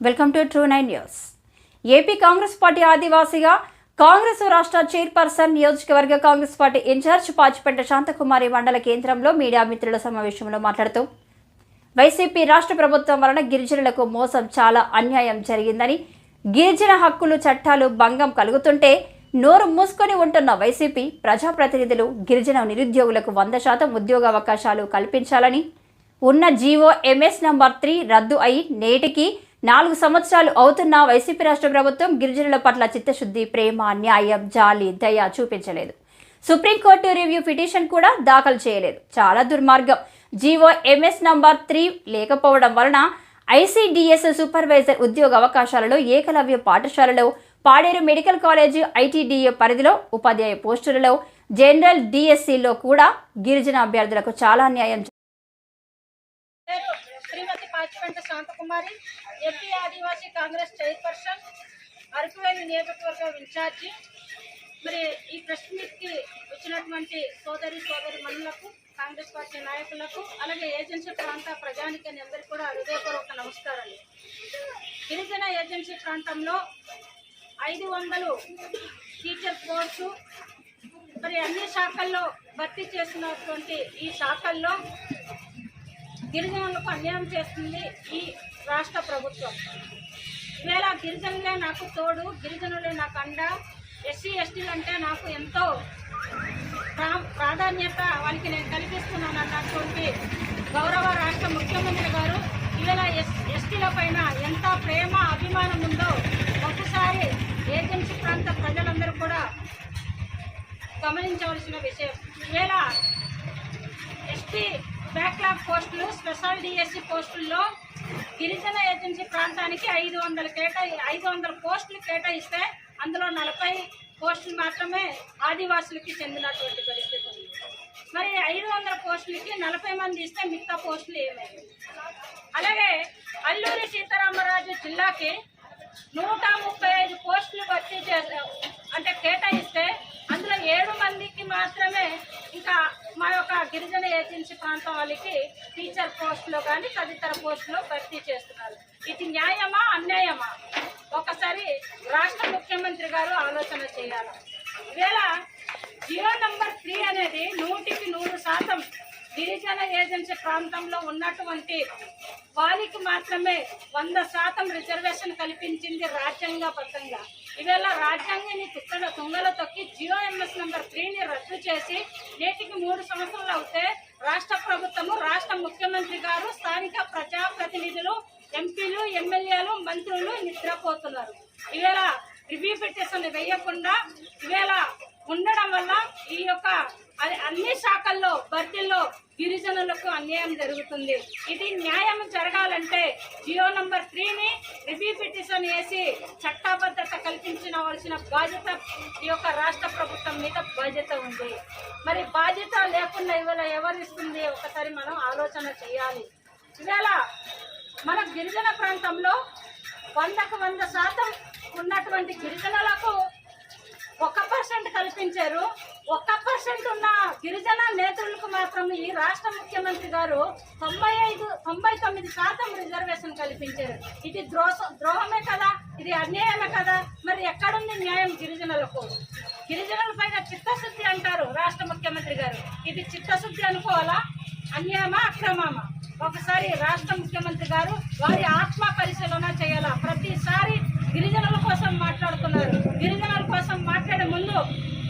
Welcome to true nine news. AP Congress party ఆదివాసిగా Congress రాష్ట్ర chairperson నియోజకవర్గ Congress party incharge Pachipetta Santhakumari మండల కేంద్రంలో మీడియా మిత్రుల సమావేశంలో మాట్లాడుతూ వైసీపీ రాష్ట్ర ప్రభుత్వం వలన గిరిజనులకు మోసం చాలా అన్యాయం జరిగిందని గిరిజన హక్కులు చట్టాలు భంగం కలుగుతుంటే నోరు మూసుకొని ఉంటున్న వైసీపీ ప్రజాప్రతినిధులు గిరిజన నిరుద్యోగులకు వంద శాతం ఉద్యోగ అవకాశాలు కల్పించాలని ఉన్న జీవో ఎంఎస్ నంబర్ త్రీ రద్దు అయి నేటికి నాలుగు సంవత్సరాలు అవుతున్న వైసీపీ రాష్ట్ర ప్రభుత్వం గిరిజనుల పట్ల చిత్తశుద్ధి ప్రేమ న్యాయం జాలి దయ చూపించలేదు. సుప్రీంకోర్టు రివ్యూ పిటిషన్ కూడా దాఖలు చేయలేదు. చాలా దుర్మార్గం. జీవో ఎంఎస్ నంబర్ త్రీ లేకపోవడం వలన ఐసీడీఎస్ సూపర్వైజర్ ఉద్యోగ అవకాశాలలో ఏకలవ్య పాఠశాలలో పాడేరు మెడికల్ కాలేజీ ఐటీడీఏ పరిధిలో ఉపాధ్యాయ పోస్టులలో జనరల్ డిఎస్సిలో కూడా గిరిజన అభ్యర్థులకు చాలా న్యాయం శ్రీమతి పాచిపెంట శాంతకుమారి ఎంపీ ఆదివాసీ కాంగ్రెస్ చైర్పర్సన్ అరకువేలి నియోజకవర్గం ఇన్ఛార్జి. మరి ఈ ప్రెస్ మీట్కి వచ్చినటువంటి సోదరి సోదరి మనులకు కాంగ్రెస్ పార్టీ నాయకులకు అలాగే ఏజెన్సీ ప్రాంత ప్రజానికి అందరికీ కూడా హృదయపూర్వక నమస్కారాలు. గిరిజన ఏజెన్సీ ప్రాంతంలో ఐదు వందలు టీచర్ కోర్సు మరి అన్ని శాఖల్లో భర్తీ చేసినటువంటి ఈ శాఖల్లో గిరిజనులకు అన్యాయం చేస్తుంది ఈ రాష్ట్ర ప్రభుత్వం. ఈవేళ గిరిజనులే నాకు తోడు గిరిజనులే నాకు అండ ఎస్సీ ఎస్టీలు అంటే నాకు ఎంతో ప్రా- ప్రాధాన్యత వాళ్ళకి నేను కల్పిస్తున్నాను అన్నటువంటి గౌరవ రాష్ట్ర ముఖ్యమంత్రి గారు. ఈవేళ ఎస్ ఎస్టీల పైన ఎంత ప్రేమ అభిమానం ఉందో ఒకసారి ఏజెన్సీ ప్రాంత ప్రజలందరూ కూడా గమనించవలసిన విషయం. ఈవేళ ఎస్టీ బ్యాక్లాగ్ పోస్టులు స్పెషల్ డిఎస్సి పోస్టుల్లో గిరిజన ఏజెన్సీ ప్రాంతానికి ఐదు వందల కేటాయి ఐదు వందల పోస్టులు కేటాయిస్తే అందులో నలభై పోస్టులు మాత్రమే ఆదివాసులకి చెందినటువంటి పరిస్థితి ఉంది. మరి ఐదు వందల పోస్టులకి నలభై మంది ఇస్తే మిగతా పోస్టులు ఏమైంది అలాగే అల్లూరి సీతారామరాజు జిల్లాకి నూట ముప్పై ఐదు పోస్టులు భర్తీ చేసే అంటే కేటాయిస్తే అందులో ఏడు మందికి మాత్రమే ఇంకా మా యొక్క గిరిజన ఏజెన్సీ ప్రాంతం వాళ్ళకి టీచర్ పోస్టులో కానీ తదితర పోస్టులో భర్తీ చేస్తున్నారు. ఇది న్యాయమా అన్యాయమా? ఒకసారి రాష్ట్ర ముఖ్యమంత్రి గారు ఆలోచన చేయాలి. ఇవేళ జియో నంబర్ త్రీ అనేది నూటికి నూరు శాతం గిరిజన ఏజెన్సీ ప్రాంతంలో ఉన్నటువంటి వారికి మాత్రమే వంద శాతం రిజర్వేషన్ కల్పించింది రాజ్యాంగబద్ధంగా ఇవేళ రాజ్యాంగాన్ని తుక్కల తుంగలో తొక్కి జియో ఎంఎస్ నెంబర్ త్రీని రద్దు చేసి నేటికి మూడు సంవత్సరాలు అవుతే రాష్ట్ర ప్రభుత్వము రాష్ట్ర ముఖ్యమంత్రి గారు స్థానిక ప్రజాప్రతినిధులు ఎంపీలు ఎమ్మెల్యేలు మంత్రులు నిద్రపోతున్నారు. ఇవేళ రివ్యూ పిటిషన్ వేయకుండా ఇవేళ ఉండడం వల్ల ఈ యొక్క అన్ని శాఖల్లో భర్తీల్లో గిరిజనులకు అన్యాయం జరుగుతుంది. ఇది న్యాయం జరగాలంటే జియో నంబర్ త్రీని రివ్యూ పిటిషన్ వేసి చట్టబద్ధత కల్పించవలసిన బాధ్యత ఈ యొక్క రాష్ట్ర ప్రభుత్వం మీద బాధ్యత ఉంది. మరి బాధ్యత లేకుండా ఇవాళ ఎవరు ఇస్తుంది? ఒకసారి మనం ఆలోచన చేయాలి. ఇవాళ మన గిరిజన ప్రాంతంలో వందకు వంద శాతం ఉన్నటువంటి గిరిజనులకు ఒక పర్సెంట్ కల్పించారు. ఒక్క పర్సెంట్ ఉన్న గిరిజన నేతలకు మాత్రం ఈ రాష్ట్ర ముఖ్యమంత్రి గారు తొంభై ఐదు తొంభై తొమ్మిది శాతం రిజర్వేషన్ కల్పించారు. ఇది ద్రోహ ద్రోహమే కదా? ఇది అన్యాయమే కదా? మరి ఎక్కడుంది న్యాయం గిరిజనులకు? గిరిజనుల పైన చిత్తశుద్ధి అంటారు రాష్ట్ర ముఖ్యమంత్రి గారు. ఇది చిత్తశుద్ధి అనుకోవాలా? అన్యాయమా అక్రమమా? ఒకసారి రాష్ట్ర ముఖ్యమంత్రి గారు వారి ఆత్మ పరిశీలన చేయాలా? ప్రతిసారి గిరిజనుల కోసం మాట్లాడుతున్నారు. గిరిజనుల కోసం మాట్లాడే ముందు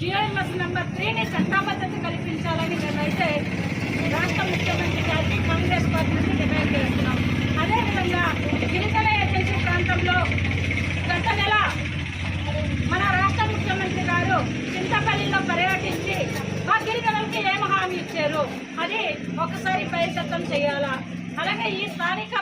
జియోఎంఎస్ నెంబర్ త్రీని చట్టాబద్ధత కల్పించాలని మేమైతే రాష్ట్ర ముఖ్యమంత్రి గారికి కాంగ్రెస్ పార్టీ డిమాండ్ చేస్తున్నాం. అదేవిధంగా గిరిజన ఏజెన్సీ ప్రాంతంలో గత నెల మన రాష్ట్ర ముఖ్యమంత్రి గారు చింతపల్లిలో పర్యటించి మా గిరిజనులకి ఏం హామీ ఇచ్చారు అది ఒకసారి పరిశుభ్రం చేయాలా? అలాగే ఈ స్థానిక